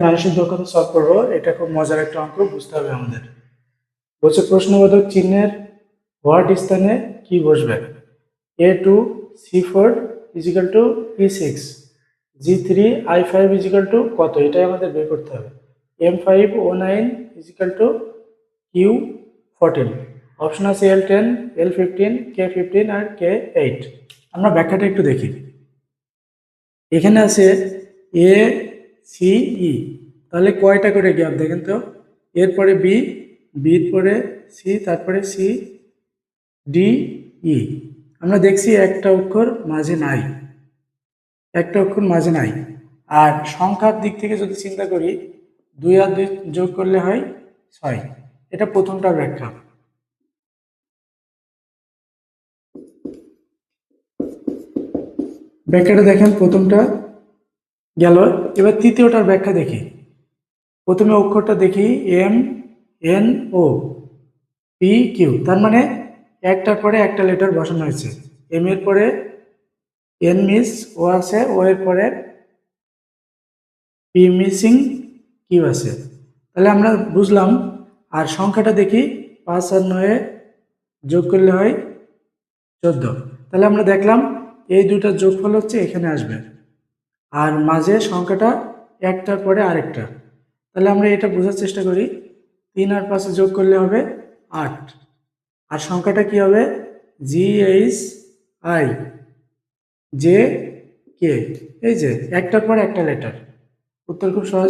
গাণিতিক দক্ষতা সলভ করব, এটা খুব মজার একটা অঙ্ক, বুঝতে হবে আমাদের। বলছে প্রশ্নবোধক চিহ্নের হোয়াট স্থানে কি বসবে? A two C four is equal to P six G three I five is equal to কত? এটাই আমাদের বের করতে হবে। M five O nine is equal to Q fourteen option আছে L ten L fifteen K fifteen আর K eight আমরা ব্যাখ্যাটা একটু দেখি। এখানে আছে এ সি ই তাহলে কয়টা করে গ্যাপ? দেখেন তো। এরপরে বি, বির পরে সি, তারপরে সি ডি ই আমরা দেখছি একটা অক্ষর মাঝে নাই। একটা অক্ষর মাঝে নাই। আর সংখ্যার দিক থেকে যদি চিন্তা করি, দুই আর দুই যোগ করলে হয় ছয়। এটা প্রথমটার ব্যাখ্যা। ব্যাখ্যাটা দেখেন প্রথমটা। গেল। এবার তৃতীয়টার ব্যাখ্যা দেখি। প্রথমে অক্ষরটা দেখি, M, N, O, P, Q. তার মানে একটার পরে একটা লেটার বসানো হয়েছে। এম এর পরে এন মিস ও আছে, ও এর পরে পি মিসিং কিউ আছে। তাহলে আমরা বুঝলাম, আর সংখ্যাটা দেখি, পাঁচ আর নয়ে যোগ করলে হয় চোদ্দ। তাহলে আমরা দেখলাম, এই দুটার যোগফল হচ্ছে এখানে আসবে। আর মাঝে সংখ্যাটা একটার পরে আরেকটা। তাহলে আমরা এটা বোঝার চেষ্টা করি, তিন আর পাঁচে যোগ করলে হবে আট। আর সংখ্যাটা কি হবে? G H I J K এই যে, একটার পর একটা লেটার উত্তর খুব সহজ।